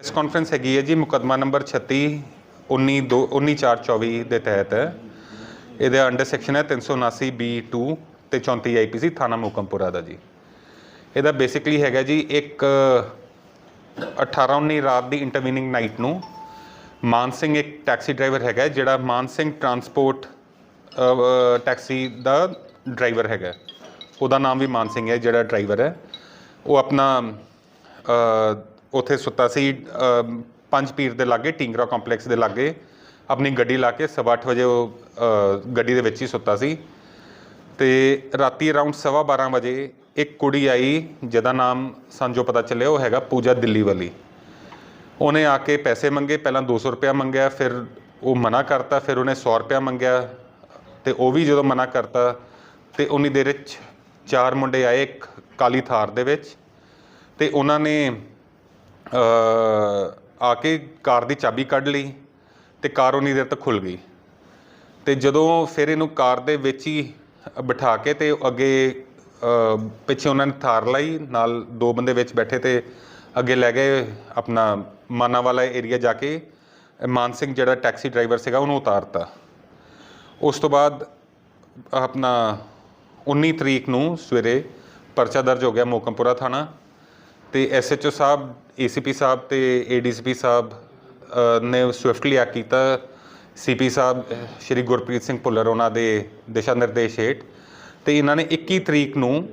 Press conference ਹੈਗੀ ਹੈ ਜੀ, ਮੁਕੱਦਮਾ ਨੰਬਰ 36 19 2 19424 ਦੇ ਤਹਿਤ। ਹੈ ਇਹਦੇ ਅੰਡਰ ਸੈਕਸ਼ਨ ਹੈ 379 B2 ਤੇ 34 ਆਈਪੀਸੀ ਥਾਣਾ ਮੁਕਮਪੁਰਾ ਦਾ ਜੀ। ਇਹਦਾ ਬੇਸਿਕਲੀ ਹੈਗਾ ਜੀ, ਇੱਕ 18 19 ਰਾਤ ਦੀ ਇੰਟਰਵੀਨਿੰਗ ਨਾਈਟ ਨੂੰ ਮਾਨ ਸਿੰਘ ਇੱਕ ਟੈਕਸੀ ਡਰਾਈਵਰ ਹੈਗਾ ਜਿਹੜਾ ਮਾਨ ਸਿੰਘ ਟਰਾਂਸਪੋਰਟ ਟੈਕਸੀ ਦਾ ਡਰਾਈਵਰ ਹੈਗਾ ਉਹਦਾ ਨਾਮ ਵੀ ਮਾਨ ਸਿੰਘ ਹੈ, ਜਿਹੜਾ ਡਰਾਈਵਰ ਹੈ। ਉਹ ਆਪਣਾ ਉੱਥੇ ਸੁੱਤਾ ਸੀ ਪੰਜ ਪੀਰ ਦੇ ਲਾਗੇ ਟਿੰਗਰਾ ਕੰਪਲੈਕਸ ਦੇ ਲਾਗੇ। ਆਪਣੀ ਗੱਡੀ ਲਾ ਕੇ ਸਵਾ ਅੱਠ ਵਜੇ ਉਹ ਗੱਡੀ ਦੇ ਵਿੱਚ ਹੀ ਸੁੱਤਾ ਸੀ। ਤੇ ਰਾਤੀ ਅਰਾਊਂਡ ਸਵਾ 12 ਵਜੇ ਇੱਕ ਕੁੜੀ ਆਈ, ਜਿਹਦਾ ਨਾਮ ਸਾਨੂੰ ਪਤਾ ਚੱਲਿਆ, ਉਹ ਹੈਗਾ ਪੂਜਾ ਦਿੱਲੀ ਵਾਲੀ ਉਹਨੇ ਆ ਕੇ ਪੈਸੇ ਮੰਗੇ, ਪਹਿਲਾਂ 200 ਰੁਪਇਆ ਮੰਗਿਆ, ਫਿਰ ਉਹ ਮਨਾ ਕਰਤਾ, ਫਿਰ ਉਹਨੇ 100 ਰੁਪਇਆ ਮੰਗਿਆ। ਤੇ ਉਹ ਵੀ ਜਦੋਂ ਮਨਾ ਕਰਤਾ, ਤੇ ਉਨੀ ਦੇਰ ਵਿੱਚ ਚਾਰ ਮੁੰਡੇ ਆਏ ਇੱਕ ਕਾਲੀ ਥਾਰ ਦੇ ਵਿੱਚ। ਤੇ ਉਹਨਾਂ ਨੇ ਆ ਕੇ ਕਾਰ ਦੀ ਚਾਬੀ ਕੱਢ ਲਈ ਤੇ ਕਾਰ ਉਨੀ ਦੇਰ ਤੱਕ ਖੁੱਲ ਗਈ। ਤੇ ਜਦੋਂ ਫਿਰ ਇਹਨੂੰ ਕਾਰ ਦੇ ਵਿੱਚ ਹੀ ਬਿਠਾ ਕੇ ਤੇ ਅੱਗੇ ਪਿੱਛੇ ਉਹਨਾਂ ਨੇ ਥਾਰ ਲਈ, ਨਾਲ ਦੋ ਬੰਦੇ ਵਿੱਚ ਬੈਠੇ ਤੇ ਅੱਗੇ ਲੈ ਗਏ ਆਪਣਾ ਮਾਨਾ ਵਾਲਾ ਏਰੀਆ ਜਾ ਕੇ। ਮਾਨ ਸਿੰਘ ਜਿਹੜਾ ਟੈਕਸੀ ਡਰਾਈਵਰ ਸੀਗਾ ਉਹਨੂੰ ਉਤਾਰਤਾ। ਉਸ ਤੋਂ ਬਾਅਦ ਆਪਣਾ 19 ਤਰੀਕ ਨੂੰ ਸਵੇਰੇ ਪਰਚਾ ਦਰਜ ਹੋ ਗਿਆ ਮੋਕਮਪੁਰਾ ਥਾਣਾ। ਤੇ ਐਸਐਚਓ ਸਾਹਿਬ ਏਸੀਪੀ ਸਾਹਿਬ ਤੇ ਏਡੀਸੀਪੀ ਸਾਹਿਬ ਨੇ ਸਵਿਫਟਲੀ ਐਕਟ ਕੀਤਾ। ਸੀਪੀ ਸਾਹਿਬ ਸ਼੍ਰੀ ਗੁਰਪ੍ਰੀਤ ਸਿੰਘ ਭੁੱਲਰ, ਉਹਨਾਂ ਦੇ ਦਿਸ਼ਾ ਨਿਰਦੇਸ਼ ਹੇਠ। ਤੇ ਇਹਨਾਂ ਨੇ 21 ਤਰੀਕ ਨੂੰ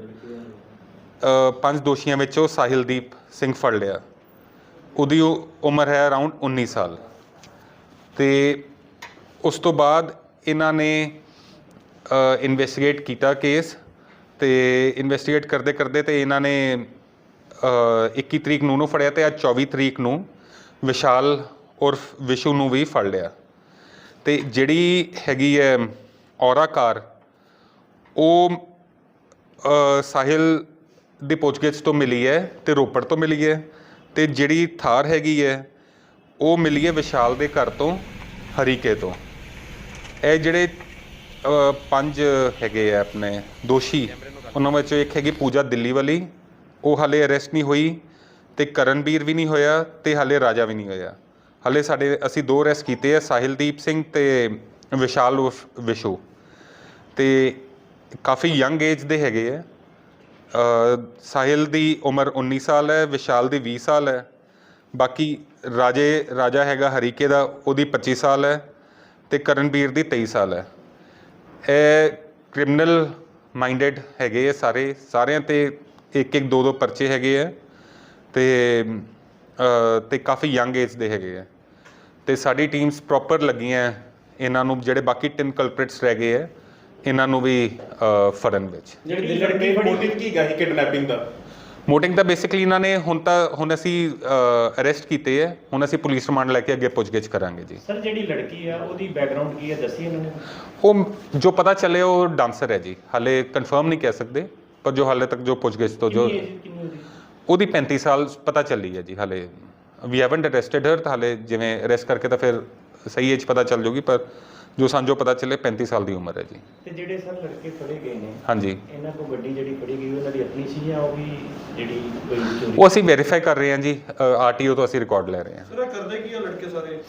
ਪੰਜ ਦੋਸ਼ੀਆਂ ਵਿੱਚੋਂ ਸਾਹਿਲਦੀਪ ਸਿੰਘ ਫੜ ਲਿਆ। ਉਹਦੀ ਉਮਰ ਹੈ ਅਰਾਊਂਡ 19 ਸਾਲ। ਤੇ ਉਸ ਤੋਂ ਬਾਅਦ ਇਹਨਾਂ ਨੇ ਇਨਵੈਸਟੀਗੇਟ ਕੀਤਾ ਕੇਸ ਤੇ ਇਨਵੈਸਟੀਗੇਟ ਕਰਦੇ ਕਰਦੇ ਤੇ ਇਹਨਾਂ ਨੇ 21 ਤਰੀਕ ਨੂੰ ਨੂੰ ਫੜਿਆ ਤੇ ਅੱਜ 24 ਤਰੀਕ ਨੂੰ ਵਿਸ਼ਾਲ ਉਰਫ ਵਿਸ਼ੂ ਨੂੰ ਵੀ ਫੜ ਲਿਆ। ਤੇ ਜਿਹੜੀ ਹੈਗੀ ਹੈ ਔਰਾ ਕਾਰ, ਉਹ ਸਾਹਿਲ ਦੀ ਪੁੱਛਗਿੱਛ ਤੋਂ ਮਿਲੀ ਹੈ ਤੇ ਰੋਪੜ ਤੋਂ ਮਿਲੀ ਹੈ ਤੇ ਜਿਹੜੀ ਥਾਰ ਹੈਗੀ ਹੈ, ਉਹ ਮਿਲੀ ਹੈ ਵਿਸ਼ਾਲ ਦੇ ਘਰ ਤੋਂ ਹਰੀਕੇ ਤੋਂ। ਇਹ ਜਿਹੜੇ ਪੰਜ ਹੈਗੇ ਆ ਆਪਣੇ ਦੋਸ਼ੀ, ਉਹਨਾਂ ਵਿੱਚੋਂ ਇੱਕ ਹੈਗੀ ਪੂਜਾ ਦਿੱਲੀ ਵਾਲੀ ਉਹ ਹਾਲੇ ਅਰੈਸਟ ਨਹੀਂ ਹੋਈ ਤੇ ਕਰਨਵੀਰ ਵੀ ਨਹੀਂ ਹੋਇਆ ਤੇ ਹਾਲੇ ਰਾਜਾ ਵੀ ਨਹੀਂ ਹੋਇਆ। ਹਾਲੇ ਸਾਡੇ, ਅਸੀਂ ਦੋ ਅਰੈਸਟ ਕੀਤੇ ਆ, ਸਾਹਿਲਦੀਪ ਸਿੰਘ ਤੇ ਵਿਸ਼ਾਲ ਉਰਫ ਵਿਸ਼ੂ। ਤੇ ਕਾਫੀ ਯੰਗ ਏਜ ਦੇ ਹੈਗੇ ਆ। ਸਾਹਿਲ ਦੀ ਉਮਰ 19 ਸਾਲ ਹੈ, ਵਿਸ਼ਾਲ ਦੀ 20 ਸਾਲ ਹੈ। ਬਾਕੀ ਰਾਜੇ, ਰਾਜਾ ਹੈਗਾ ਹਰੀਕੇ ਦਾ, ਉਹਦੀ 25 ਸਾਲ ਹੈ ਤੇ ਕਰਨਵੀਰ ਦੀ 23 ਸਾਲ ਹੈ। ਇਹ ਕ੍ਰਿਮੀਨਲ ਮਾਈਂਡਡ ਹੈਗੇ ਆ ਸਾਰੇ, ਸਾਰਿਆਂ ਤੇ ਇੱਕ ਇੱਕ ਦੋ ਦੋ ਪਰਚੇ ਹੈਗੇ ਆ ਤੇ ਤੇ ਕਾਫੀ ਯੰਗ ਏਜ ਦੇ ਹੈਗੇ ਆ। ਤੇ ਸਾਡੀ ਟੀਮਸ ਪ੍ਰੋਪਰ ਲੱਗੀਆਂ ਇਹਨਾਂ ਨੂੰ ਜਿਹੜੇ ਬਾਕੀ ਤਿੰਨ ਕਲਪ੍ਰਿਟਸ ਰਹਿ ਗਏ ਆ ਇਹਨਾਂ ਨੂੰ ਵੀ ਫੜਨ ਵਿੱਚ। ਜਿਹੜੀ ਲੜਕੀ ਮੋਟਿਵ ਕੀ ਗਾ ਸੀ ਕਿਡਨੈਪਿੰਗ ਦਾ? ਮੋਟਿੰਗ ਤਾਂ ਬੇਸਿਕਲੀ ਇਹਨਾਂ ਨੇ ਹੁਣ ਤਾਂ ਹੁਣ ਅਸੀਂ ਅਰੈਸਟ ਕੀਤੇ ਹੈ ਹੁਣ ਅਸੀਂ ਪੁਲਿਸ ਰਿਮਾਂਡ ਲੈ ਕੇ ਅੱਗੇ ਪੁੱਛਗਿੱਛ ਕਰਾਂਗੇ ਜੀ। ਸਰ ਜਿਹੜੀ ਲੜਕੀ ਆ ਉਹਦੀ ਬੈਕਗ੍ਰਾਉਂਡ ਕੀ ਹੈ? ਦੱਸੀ ਇਹਨਾਂ ਨੇ। ਉਹ ਜੋ ਪਤਾ ਚੱਲੇ ਉਹ ਡਾਂਸਰ ਹੈ ਜੀ। ਹਾਲੇ ਕਨਫਰਮ ਨਹੀਂ ਕਹਿ ਸਕਦੇ। ਪਰ ਜੋ ਹਾਲੇ ਤੱਕ ਜੋ ਪੁੱਛਗਿੱਛ ਤੋਂ ਜੋ ਕਿੰਨੀ age ਕਿੰਨੀ ਉਹਦੀ ਉਹਦੀ 35 ਸਾਲ ਪਤਾ ਚੱਲੀ ਹੈ ਜੀ ਹਾਲੇ। ਵੀ ਹੈਵਨਟ ਅਰੈਸਟਡ ਹਰ ਤਾਂ ਹਾਲੇ ਜਿਵੇਂ ਅਰੈਸਟ ਕਰਕੇ ਤਾਂ ਫਿਰ ਸਹੀ ਏਜ ਪਤਾ ਚੱਲ ਜੂਗੀ ਪਰ ਜੋ ਜੋ ਪਤਾ ਚੱਲੇ 35 ਸਾਲ ਦੀ ਉਮਰ ਹੈ ਜੀ। ਤੇ ਜਿਹੜੇ ਸਰ ਲੜਕੇ ਫੜੇ ਗਏ ਨੇ ਹਾਂਜੀ। ਇਹਨਾਂ ਕੋਲ ਗੱਡੀ ਜਿਹੜੀ ਫੜੀ ਗਈ ਉਹਨਾਂ ਦੀ ਆਪਣੀ ਸੀ ਜਾਂ ਉਹ ਵੀ ਜਿਹੜੀ ਕੋਈ ਚੋਰੀ ਉਹ ਅਸੀਂ ਵੈਰੀਫਾਈ ਕਰ ਰਹੇ ਹਾਂ ਜੀ ਆਰਟੀਓ ਤੋਂ ਅਸੀਂ ਰਿਕਾਰਡ ਲੈ ਰਹੇ ਹਾਂ। ਸਰ ਇਹ ਕਰਦੇ ਕੀ ਆ ਲੜਕੇ ਸਾਰੇ?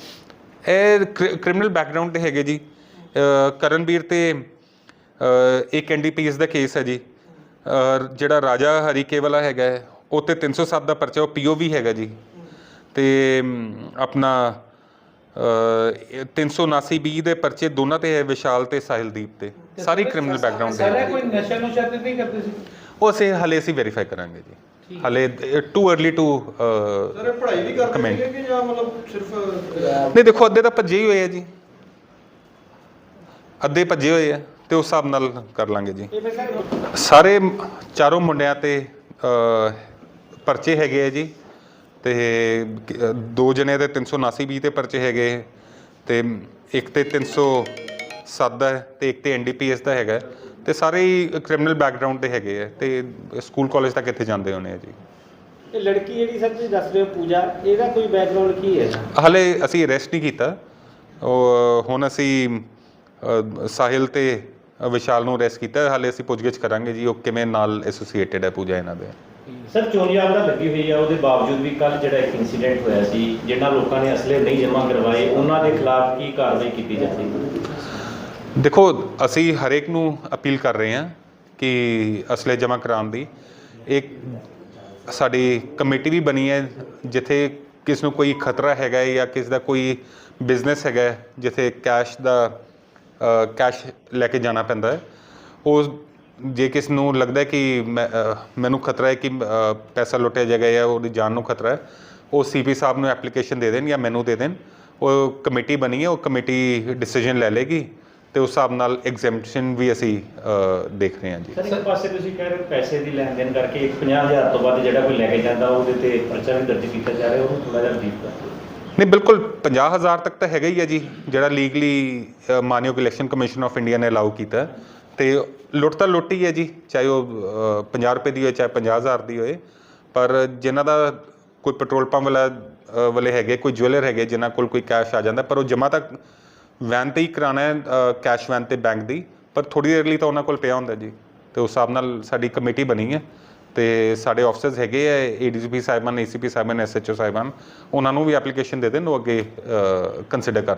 ਇਹ ਕ੍ਰਿਮੀਨਲ ਬੈਕਗ੍ਰਾਉਂਡ ਤੇ ਹੈਗੇ ਜੀ। ਅਹ ਕਰਨਵੀਰ ਤੇ ਅਹ ਇੱਕ ਐਨਡੀਪੀਐਸ ਦਾ ਕੇਸ ਹੈ ਜੀ। ਜਿਹੜਾ ਰਾਜਾ ਹਰੀਕੇ ਵਾਲਾ ਹੈਗਾ ਹੈ, ਉਹ ਤੇ 307 ਦਾ ਪਰਚਾ ਉਹ ਪੀਓਵੀ ਹੈਗਾ ਜੀ। ਤੇ ਆਪਣਾ ਅਹ, ਇਹ 379 ਬੀ ਦੇ ਪਰਚੇ ਦੋਨਾਂ ਤੇ ਹੈ ਵਿਸ਼ਾਲ ਤੇ ਸਾਹਿਲਦੀਪ ਤੇ। ਸਾਰੀ ਕ੍ਰਿਮੀਨਲ ਬੈਕਗ੍ਰਾਉਂਡ ਦੇ ਸਾਰਾ ਕੋਈ ਨਸ਼ਾ ਨੁਸ਼ਾ ਤੇ ਨਹੀਂ ਕਰਦੇ ਸੀ? ਉਹ ਅਸੀਂ ਹਲੇ ਅਸੀਂ ਵੈਰੀਫਾਈ ਕਰਾਂਗੇ ਜੀ। ਹਲੇ ਟੂ अर्ਲੀ ਟੂ ਸਰ ਪੜ੍ਹਾਈ ਵੀ ਕਰਦੇ. ਸੀਗੇ ਕਿ ਜਾਂ ਮਤਲਬ ਸਿਰਫ ਨਹੀਂ ਦੇਖੋ ਅੱਧੇ ਤਾਂ ਭੱਜੇ ਹੀ ਹੋਏ ਆ ਜੀ। ਅੱਧੇ ਭੱਜੇ ਹੋਏ ਆ। ਤੇ ਉਸ ਹਿਸਾਬ ਨਾਲ ਕਰ ਲਾਂਗੇ ਜੀ। ਸਾਰੇ ਚਾਰੋਂ ਮੁੰਡਿਆਂ ਤੇ ਪਰਚੇ ਹੈਗੇ ਆ ਜੀ। ਤੇ ਦੋ ਜਣੇ ਦੇ 379 ਬੀ ਤੇ ਪਰਚੇ ਹੈਗੇ ਤੇ ਇੱਕ ਤੇ 307 ਦਾ ਤੇ ਇੱਕ ਤੇ ਐਨਡੀਪੀਐਸ ਦਾ ਹੈਗਾ। ਤੇ ਸਾਰੇ ਹੀ ਕ੍ਰਿਮੀਨਲ ਬੈਕਗ੍ਰਾਉਂਡ ਦੇ ਹੈਗੇ ਆ ਤੇ ਸਕੂਲ ਕਾਲਜ ਤੱਕ ਇੱਥੇ ਜਾਂਦੇ ਹੋਣੇ ਆ ਜੀ। ਇਹ ਲੜਕੀ ਜਿਹੜੀ ਸਰ ਤੁਸੀਂ ਦੱਸ ਰਹੇ ਹੋ ਪੂਜਾ ਇਹਦਾ ਕੋਈ ਬੈਕਗ੍ਰਾਉਂਡ ਕੀ ਹੈ? ਹਲੇ ਅਸੀਂ ਅਰੈਸਟ ਨਹੀਂ ਕੀਤਾ। ਉਹ ਹੁਣ ਅਸੀਂ ਸਾਹਿਲ ਤੇ ਵਿਸ਼ਾਲ ਨੂੰ ਅਰੈਸਟ ਕੀਤਾ ਹਲੇ ਅਸੀਂ ਪੁੱਛਗਿੱਛ ਕਰਾਂਗੇ ਜੀ ਉਹ ਕਿਵੇਂ ਨਾਲ ਐਸੋਸੀਏਟਿਡ ਹੈ ਪੂਜਾ ਇਹਨਾਂ ਦੇ। ਸਰ ਚੋਰੀ ਆਪਦਾ ਲੱਗੀ ਹੋਈ ਆ ਉਹਦੇ ਬਾਵਜੂਦ ਵੀ ਕੱਲ ਜਿਹੜਾ ਇੱਕ ਇਨਸੀਡੈਂਟ ਹੋਇਆ ਸੀ ਜਿਨ੍ਹਾਂ ਲੋਕਾਂ ਨੇ ਅਸਲੇ ਨਹੀਂ ਜਮ੍ਹਾਂ ਕਰਵਾਏ ਉਹਨਾਂ ਦੇ ਖਿਲਾਫ ਕੀ ਕਾਰਵਾਈ ਕੀਤੀ ਜਾਂਦੀ ਦੇਖੋ ਅਸੀਂ ਹਰੇਕ ਨੂੰ ਅਪੀਲ ਕਰ ਰਹੇ ਹਾਂ ਕਿ ਅਸਲੇ ਜਮ੍ਹਾਂ ਕਰਾਉਣ ਦੀ। ਇੱਕ ਸਾਡੀ ਕਮੇਟੀ ਵੀ ਬਣੀ ਹੈ ਜਿੱਥੇ ਕਿਸ ਨੂੰ ਕੋਈ ਖਤਰਾ ਹੈਗਾ ਹੈ ਜਾਂ ਕਿਸ ਦਾ ਕੋਈ ਬਿਜ਼ਨਸ ਹੈਗਾ ਜਿੱਥੇ ਕੈਸ਼ ਦਾ ਕੈਸ਼ ਲੈ ਕੇ ਜਾਣਾ ਪੈਂਦਾ ਹੈ। ਉਹ ਜੇ ਕਿਸ ਨੂੰ ਲੱਗਦਾ ਹੈ ਕਿ ਮੈਂ, ਅ, ਮੈਨੂੰ ਖਤਰਾ ਹੈ ਕਿ ਅ, ਪੈਸਾ ਲੁੱਟਿਆ ਜਾਏਗਾ ਜਾਂ ਉਹਦੀ ਜਾਨ ਨੂੰ ਖਤਰਾ ਹੈ ਉਹ ਸੀਪੀ ਸਾਹਿਬ ਨੂੰ ਐਪਲੀਕੇਸ਼ਨ ਦੇ ਦੇਣ ਜਾਂ ਮੈਨੂੰ ਦੇ ਦੇਣ। ਉਹ ਕਮੇਟੀ ਬਣੀ ਹੈ ਉਹ ਕਮੇਟੀ ਡਿਸੀਜਨ ਲੈ ਲੇਗੀ ਤੇ ਉਸ ਹਿਸਾਬ ਨਾਲ ਐਗਜ਼ੈਂਪਸ਼ਨ ਵੀ ਅਸੀਂ ਅ, ਦੇਖ ਰਹੇ ਹਾਂ ਜੀ। ਸਰ ਇੱਕ ਪਾਸੇ ਤੁਸੀਂ ਕਹਿ ਰਹੇ ਹੋ ਪੈਸੇ ਦੀ ਲੈਣ ਦੇਣ ਕਰਕੇ ਇੱਕ 50000 ਤੋਂ ਵੱਧ ਜਿਹੜਾ ਕੋਈ ਲੈ ਕੇ ਜਾਂਦਾ ਉਹਦੇ ਤੇ ਪਰਚਾ ਵੀ ਦਰਜ ਕੀਤਾ ਜਾ ਰਿਹਾ ਉਹਨੂੰ ਥੋੜਾ ਜਿਹਾ ਬਰੀਫ ਕਰ ਦਿਓ। ਨਹੀਂ ਬਿਲਕੁਲ 50000 ਤੱਕ ਤਾਂ ਹੈਗਾ ਹੀ ਹੈ ਜੀ ਜਿਹੜਾ ਲੀਗਲੀ ਮਾਨਯੋਗ ਇਲੈਕਸ਼ਨ ਕਮਿਸ਼ਨ ਆਫ ਇੰਡੀਆ ਨੇ ਅਲਾਉ ਕੀਤਾ। ਹੈ। ਤੇ ਲੁੱਟ ਤਾਂ ਲੁੱਟ ਹੀ ਹੈ ਜੀ ਚਾਹੇ ਉਹ ਅ, 50 ਰੁਪਏ ਦੀ ਹੋਏ ਚਾਹੇ 50000 ਦੀ ਹੋਏ। ਪਰ ਜਿਨ੍ਹਾਂ ਦਾ ਕੋਈ ਪੈਟਰੋਲ ਪੰਪ ਵਾਲਾ ਵਾਲੇ ਹੈਗੇ ਕੋਈ ਜੁਐਲਰ ਹੈਗੇ ਜਿਨ੍ਹਾਂ ਕੋਲ ਕੋਈ ਕੈਸ਼ ਆ ਜਾਂਦਾ ਪਰ ਉਹ ਜਮ੍ਹਾਂ ਤਾਂ ਵੈਨ ਤੇ ਹੀ ਕਰਾਣਾ ਹੈ ਕੈਸ਼ ਵੈਨ ਤੇ ਬੈਂਕ ਦੀ। ਪਰ ਥੋੜੀ ਦੇਰ ਲਈ ਤਾਂ ਉਹਨਾਂ ਕੋਲ ਪਿਆ ਹੁੰਦਾ ਜੀ। ਤੇ ਉਸ ਹਿਸਾਬ ਨਾਲ ਸਾਡੀ ਕਮੇਟੀ ਬਣੀ ਹੈ। ਤੇ ਸਾਡੇ ਆਫਿਸਰਸ ਹੈਗੇ ਆ ਏਡੀਜੀਪੀ ਸਾਹਿਬਾਨ ਏਸੀਪੀ ਸਾਹਿਬਾਨ ਐਸਐਚਓ ਸਾਹਿਬਾਨ, ਉਹਨਾਂ ਨੂੰ ਵੀ ਐਪਲੀਕੇਸ਼ਨ ਦੇ ਦੇਣ, ਉਹ ਅੱਗੇ ਕੰਸੀਡਰ ਕਰ ਲੈਣ।